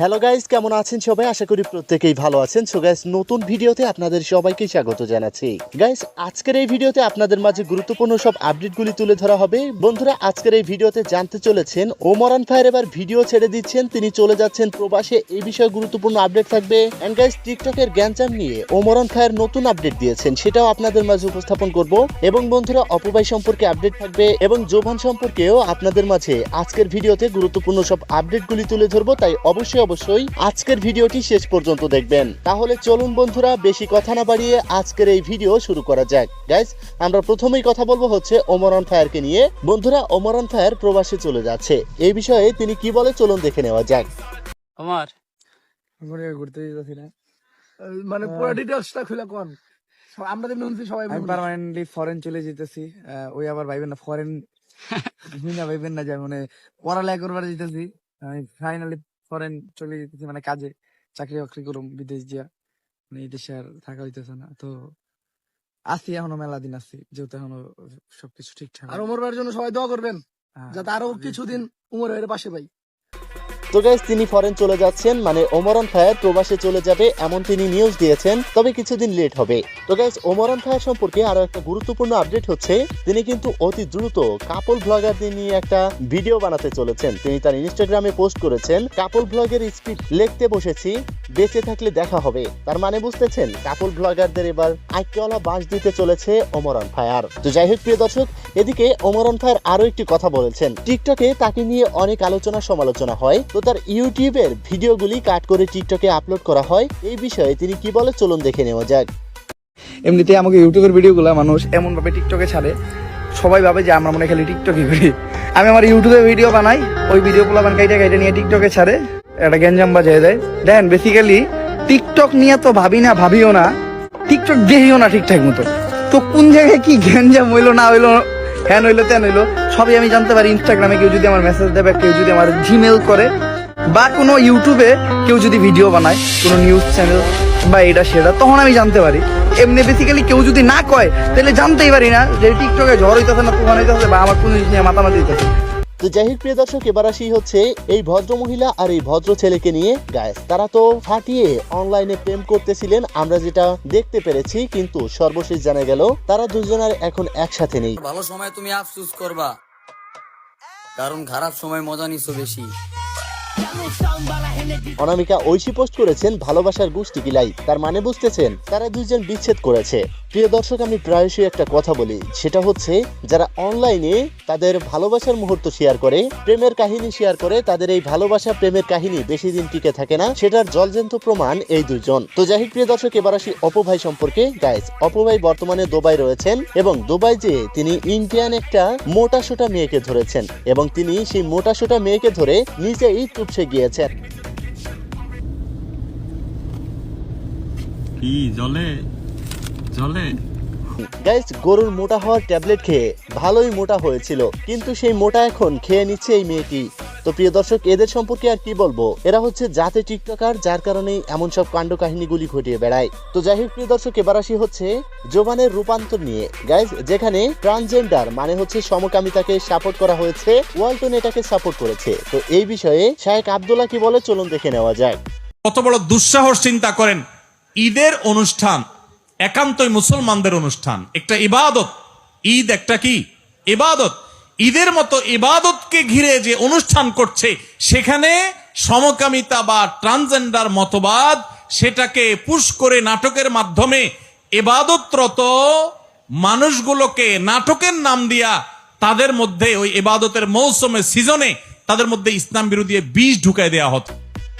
Hello guys কেমন আছেন সবাই? আশা করি প্রত্যেকেই ভালো আছেন। সো গাইস নতুন ভিডিওতে আপনাদের সবাইকে স্বাগত জানাচ্ছি। গাইস আজকের এই ভিডিওতে আপনাদের মাঝে গুরুত্বপূর্ণ সব আপডেটগুলি তুলে ধরা হবে। বন্ধুরা, আজকের এই ভিডিওতে জানতে চলেছেন ওমরান ফায়ার এবার ভিডিও ছেড়ে দিচ্ছেন। তিনি চলে যাচ্ছেন প্রবাসে। এই বিষয়ে গুরুত্বপূর্ণ আপডেট থাকবে। এন্ড গাইস টিকটকের জ্ঞানচাম নিয়ে ওমরান ফায়ার নতুন আপডেট দিয়েছেন। সেটাও আপনাদের মাঝে উপস্থাপন করব। এবং বন্ধুরা অপবাই সম্পর্কে আপডেট থাকবে এবং জোভান সম্পর্কেও আপনাদের মাঝে আজকের ভিডিওতে গুরুত্বপূর্ণ সব আপডেটগুলি তুলে ধরবো। তাই অবশ্যই অবশ্যই আজকের ভিডিওটি শেষ পর্যন্ত দেখবেন। তাহলে চলুন বন্ধুরা বেশি কথা না বাড়িয়ে আজকের এই ভিডিও শুরু করা যাক। গাইস আমরা প্রথমেই কথা বলব হচ্ছে ওমরান ফায়ারকে নিয়ে। বন্ধুরা ওমরান ফায়ার প্রবাসে চলে যাচ্ছে। এই বিষয়ে তিনি কি বলে চলুন দেখে নেওয়া যাক। আমার ঘুরে ঘুরতে যেতেছি না। মানে পুরো ডিটেলসটা খুলে কোন? আমরা তো সবাই আমি। পার্মানেন্টলি ফরেন চলে যেতেছি। আহ, ওই আবার ভাইবেন না ফরেন না ভাইবেন না যে মানে পড়ালেখা করবার যেতেছি। আমি ফাইনালি ফরেন চলে যেতেছি মানে কাজে চাকরি বাকরি করুম বিদেশ দিয়া। মানে এই দেশে আর থাকা হইতেছে না। তো আছি এখনও মেলা দিন আছি যেহেতু এখনও সবকিছু ঠিকঠাক। আর ওমর ভাইয়ের জন্য সবাই দোয়া করবেন হ্যাঁ, যাতে আরও কিছুদিন উমর ভাইয়ের পাশে পাই। তো গাইস তিনি ফরেন চলে যাচ্ছেন মানে ওমরান ফায়ার প্রবাসে চলে যাবে, এমন তিনি নিউজ দিয়েছেন, তবে কিছুদিন লেট হবে। তো গাইস ওমরান ফায়ার সম্পর্কে আরও একটা গুরুত্বপূর্ণ আপডেট হচ্ছে, তিনি কিন্তু অতি দ্রুত কাপল ব্লগারদের নিয়ে একটা ভিডিও বানাতে চলেছেন। তিনি তার ইনস্টাগ্রামে পোস্ট করেছেন কাপল ব্লগের স্পিড লিখতে বসেছি, বেঁচে থাকলে দেখা হবে। তার মানে বুঝতেছেন কাপল ব্লগারদের এবার আইকিওয়ালা বাস দিতে চলেছে ওমরান ফায়ার। তো যাই হোক, প্রিয় দর্শক, এদিকে ওমরান ফায়ার আরও একটি কথা বলেছেন। টিকটকে তাকে নিয়ে অনেক আলোচনা সমালোচনা হয় তার ইউটিউবের ভিডিওগুলি কাট করে টিকটকে আপলোড করা হয়, এই বিষয়ে তিনি কি বলে চলুন দেখে নেওয়া যাক। এমনিতে আমাকে ইউটিউবের ভিডিওগুলো মানুষ এমন ভাবে টিকটকে ছাড়ে, সবাই ভাবে যে আমরা মনে খালি টিকটকই করি। আমি আমার ইউটিউবে ভিডিও বানাই, ওই ভিডিও গুলো আমার কাইটে কাইটে নিয়ে টিকটকে ছাড়ে, একটা গ্যাঞ্জাম বাজিয়ে দেয়। দেন বেসিক্যালি টিকটক নিয়ে তো ভাবি না, ভাবিও না, টিকটক দেখিও না ঠিকঠাক মতো। তো কোন জায়গায় কি গ্যাঞ্জাম হইল, না হইল, হ্যান হইল তেন হইল, সবই আমি জানতে পারি ইনস্টাগ্রামে কেউ যদি আমার মেসেজ দেবে, কেউ যদি আমার জিমেল করে বা কোনো ইউটিউবে কেউ যদি ভিডিও বানায় কোনো নিউজ চ্যানেল বা এটা সেটা তখন আমি জানতে পারি। এমনি বেসিক্যালি কেউ যদি না কয় তাহলে জানতেই পারি না যে টিকটকে ঝড় হইতেছে না তুফান হইতেছে বা আমার কোনো জিনিস নিয়ে মাতামাতি হইতেছে। তো যাই হোক প্রিয় দর্শক এবার আসি হচ্ছে এই ভদ্র মহিলা আর এই ভদ্র ছেলেকে নিয়ে। গায়েস তারা তো ফাটিয়ে অনলাইনে প্রেম করতেছিলেন আমরা যেটা দেখতে পেরেছি কিন্তু সর্বশেষ জানা গেল তারা দুজনের এখন একসাথে নেই। ভালো সময় তুমি আফসোস করবা। কারণ খারাপ সময় মজা নিছো বেশি। অনামিকা ঐশী পোস্ট করেছেন ভালোবাসার গোষ্ঠী কিলাই তার মানে বুঝতেছেন, তারা দুইজন বিচ্ছেদ করেছে। প্রিয় দর্শক, আমি প্রায়শই একটা কথা বলি। সেটা হচ্ছে, যারা অনলাইনে তাদের ভালোবাসার মুহূর্ত শেয়ার করে, প্রেমের কাহিনী শেয়ার করে, তাদের এই ভালোবাসা প্রেমের কাহিনী বেশি দিন টিকে থাকে না। সেটার জলজন্ত প্রমাণ এই দুজন তো যাই প্রিয় দর্শক, এবার আসি অপভাই সম্পর্কে। গাইস অপভাই বর্তমানে দুবাই রয়েছেন এবং দুবাই যে তিনি ইন্ডিয়ান একটা মোটা সোটা মেয়েকে ধরেছেন এবং তিনি সেই মোটা সোটা মেয়েকে ধরে নিজেই চুপসে গিয়েছেন। কি জলে? জলে? গাইস গরুর মোটা হওয়ার ট্যাবলেট খেয়ে ভালোই মোটা হয়েছিল কিন্তু সেই মোটা এখন খেয়ে নিচ্ছে এই মেয়েটি। তো প্রিয় দর্শক, এদের সম্পর্কে আর কি বলব? এরা হচ্ছে জাতে টিকটকার, যার কারণে এমন সব কাণ্ড কাহিনীগুলি ঘটিয়ে বেড়ায়। তো যাই হোক প্রিয় দর্শক, এবার আসি হচ্ছে জোবানের রূপান্তর নিয়ে। গাইস যেখানে ট্রান্সজেন্ডার মানে হচ্ছে সমকামিতাকে সাপোর্ট করা হয়েছে ওয়ালটন এটাকে সাপোর্ট করেছে। তো এই বিষয়ে শায়েক আবদুল্লাহ কি বলে? চলুন দেখে নেওয়া যাক। কত বড় দুঃসাহস চিন্তা করেন। ঈদের অনুষ্ঠান, একান্তই মুসলমানদের অনুষ্ঠান। একটা ইবাদত। ঈদ একটা কি? ইবাদত। ঈদের মতো ইবাদতকে ঘিরে যে অনুষ্ঠান করছে, সেখানে সমকামিতা বা ট্রান্সজেন্ডার মতবাদ সেটাকে পুশ করে নাটকের মাধ্যমে এবাদতরত মানুষগুলোকে নাটকের নাম দিয়া তাদের মধ্যে ওই এবাদতের মৌসুমে সিজনে তাদের মধ্যে ইসলাম বিরোধী বীজ ঢুকায় দেয়া হতো।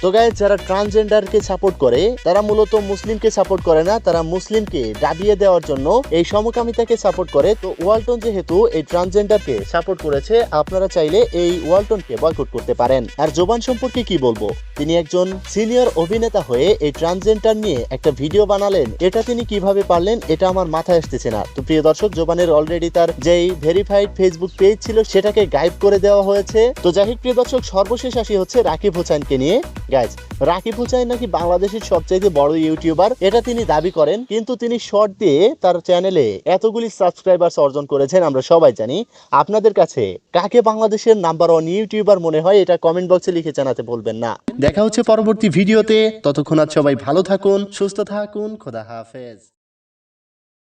তো গাইজ যারা ট্রান্সজেন্ডারকে সাপোর্ট করে, তারা মূলত মুসলিমকে সাপোর্ট করে না, তারা মুসলিমকে ডাবিয়ে দেওয়ার জন্য এই সমকামিতাকে সাপোর্ট করে। তো ওয়ালটন যেহেতু এই ট্রান্সজেন্ডারকে সাপোর্ট করেছে, আপনারা চাইলে এই ওয়ালটনকে বয়কট করতে পারেন। আর জোবান সম্পর্কে কি বলব? তিনি একজন সিনিয়র অভিনেতা হয়ে এই ট্রান্সজেন্ডার নিয়ে একটা ভিডিও বানালেন। এটা তিনি কীভাবে পারলেন, এটা আমার মাথায় আসতেছে না। তো প্রিয় দর্শক, জোবানের অলরেডি তার যেই ভেরিফাইড ফেসবুক পেজ ছিল, সেটাকে গাইব করে দেওয়া হয়েছে। তো যাই প্রিয় দর্শক, সর্বশেষ আসি হচ্ছে রাকিব হোসেনকে নিয়ে। গাইজ রাকিব হুসাইন নাকি বাংলাদেশের সবচেয়ে বড় ইউটিউবার? এটা তিনি দাবি করেন, কিন্তু তিনি শর্ট দিয়ে তার চ্যানেলে এতগুলি সাবস্ক্রাইবার্স অর্জন করেছেন, আমরা সবাই জানি। আপনাদের কাছে কাকে বাংলাদেশের নাম্বার ওয়ান ইউটিউবার মনে হয়, এটা কমেন্ট বক্সে লিখে জানাতে বলবেন না। দেখা হচ্ছে পরবর্তী ভিডিওতে, ততক্ষণ সবাই ভালো থাকুন, সুস্থ থাকুন, খোদা হাফেজ।